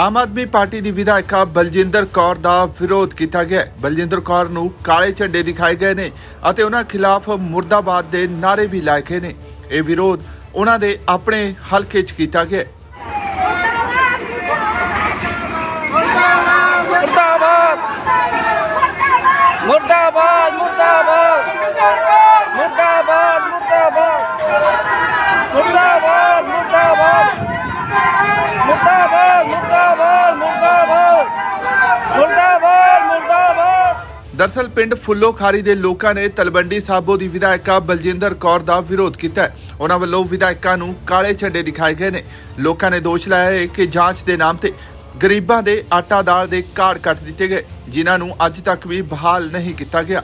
ਆਮ Aadmi party ਦੀ ਵਿਧਾਇਕਾ ਬਲਜਿੰਦਰ ਕੌਰ ਦਾ ਵਿਰੋਧ ਕੀਤਾ ਗਿਆ ਬਲਜਿੰਦਰ ਕੌਰ ਨੂੰ ਕਾਲੇ ਝੰਡੇ ਦਿਖਾਏ ਗਏ ਨੇ ਅਤੇ ਉਹਨਾਂ ਖਿਲਾਫ ਮੁਰਦਾਬਾਦ ਦੇ ਨਾਅਰੇ ਵੀ ਲਾਏ ਗਏ ਨੇ। ਇਹ ਵਿਰੋਧ ਉਹਨਾਂ ਦੇ ਆਪਣੇ ਹਲਕੇ 'ਚ ਕੀਤਾ ਗਿਆ ਮੁਰਦਾਬਾਦ! ਮੁਰਦਾਬਾਦ! ਮੁਰਦਾਬਾਦ! ਦਰਸਲ ਪਿੰਡ ਫੁੱਲੋ ਖਾਰੀ ਦੇ ਲੋਕਾਂ ਨੇ ਤਲਵੰਡੀ ਸਾਬੋ ਦੀ ਵਿਧਾਇਕਾ ਬਲਜਿੰਦਰ ਕੌਰ ਦਾ ਵਿਰੋਧ ਕੀਤਾ ਹੈ। ਉਹਨਾਂ ਵੱਲੋਂ ਵਿਧਾਇਕਾ ਨੂੰ ਕਾਲੇ ਝੰਡੇ ਦਿਖਾਏ ਗਏ ਨੇ। ਲੋਕਾਂ ਨੇ ਦੋਸ਼ ਲਾਇਆ ਹੈ ਕਿ ਜਾਂਚ ਦੇ ਨਾਮ ਤੇ ਗਰੀਬਾਂ ਦੇ ਆਟਾ ਦਾਲ ਦੇ ਕਾਰਡ ਕੱਟ ਦਿੱਤੇ ਗਏ, ਜਿਨ੍ਹਾਂ ਨੂੰ ਅੱਜ ਤੱਕ ਵੀ ਬਹਾਲ ਨਹੀਂ ਕੀਤਾ ਗਿਆ।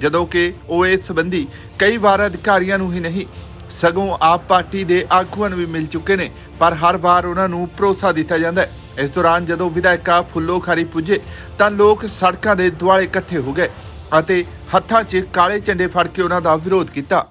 ਜਦੋਂ ਕਿ ਉਹ ਇਸ ਸੰਬੰਧੀ ਕਈ ਵਾਰ ਅਧਿਕਾਰੀਆਂ ਨੂੰ ਹੀ ਨਹੀਂ, ਸਗੋਂ ਆਪ ਪਾਰਟੀ ਦੇ ਆਗੂਆਂ ਨੂੰ ਵੀ ਮਿਲ ਚੁੱਕੇ ਨੇ, ਪਰ ਹਰ ਵਾਰ ਉਹਨਾਂ ਨੂੰ ਭਰੋਸਾ ਦਿੱਤਾ ਜਾਂਦਾ ਹੈ। ਇਸ ਦੌਰਾਨ ਜਦੋਂ ਵਿਧਾਇਕਾ ਫੁੱਲੋ ਖਾਰੀ ਪੁੱਜੇ ਤਾਂ ਲੋਕ ਸੜਕਾਂ ਦੇ ਦੁਆਲੇ ਇਕੱਠੇ ਹੋ ਗਏ ਅਤੇ ਹੱਥਾਂ 'ਚ ਕਾਲੇ ਝੰਡੇ ਫੜ ਕੇ ਉਹਨਾਂ ਦਾ ਵਿਰੋਧ ਕੀਤਾ।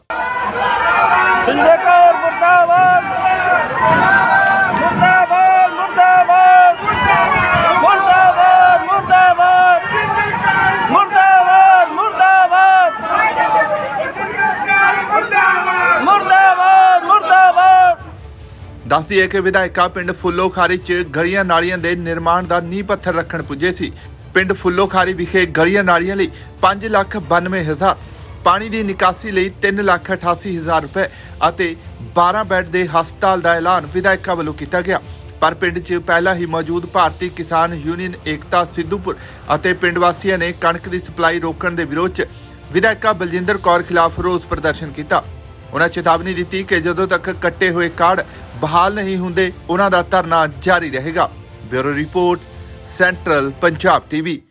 ਦੱਸਦੀ ਹੈ ਕਿ ਵਿਧਾਇਕਾ ਪਿੰਡ ਫੁੱਲੋਖਾਰੀ 'ਚ ਗਲੀਆਂ ਨਾਲੀਆਂ ਦੇ ਨਿਰਮਾਣ ਦਾ ਨੀਂਹ ਪੱਥਰ ਰੱਖਣ ਪੁੱਜੇ ਸੀ। ਪਿੰਡ ਫੁੱਲੋਖਾਰੀ ਵਿਖੇ ਗਲੀਆਂ ਨਾਲੀਆਂ ਲਈ 5 ਲੱਖ 92 ਹਜ਼ਾਰ, ਪਾਣੀ ਦੀ ਨਿਕਾਸੀ ਲਈ 3 ਲੱਖ 88 ਹਜ਼ਾਰ ਰੁਪਏ ਅਤੇ 12 ਬੈੱਡ ਦੇ ਹਸਪਤਾਲ ਦਾ ਐਲਾਨ ਵਿਧਾਇਕਾ ਵੱਲੋਂ ਕੀਤਾ ਗਿਆ। ਪਰ ਪਿੰਡ 'ਚ ਪਹਿਲਾਂ ਹੀ ਮੌਜੂਦ ਭਾਰਤੀ ਕਿਸਾਨ ਯੂਨੀਅਨ ਏਕਤਾ ਸਿੱਧੂਪੁਰ ਅਤੇ ਪਿੰਡ ਵਾਸੀਆਂ ਨੇ ਕਣਕ ਦੀ ਸਪਲਾਈ ਰੋਕਣ ਦੇ ਵਿਰੋਧ 'ਚ ਵਿਧਾਇਕਾ ਬਲਜਿੰਦਰ ਕੌਰ ਖਿਲਾਫ ਰੋਸ ਪ੍ਰਦਰਸ਼ਨ ਕੀਤਾ। ਉਹਨਾਂ ਚੇਤਾਵਨੀ ਦਿੱਤੀ ਕਿ ਜਦੋਂ ਤੱਕ ਕੱਟੇ ਹੋਏ ਕਾਰਡ ਬਹਾਲ ਨਹੀਂ ਹੁੰਦੇ ਉਹਨਾਂ ਦਾ ਧਰਨਾ ਜਾਰੀ ਰਹੇਗਾ। Bureau report central Punjab TV.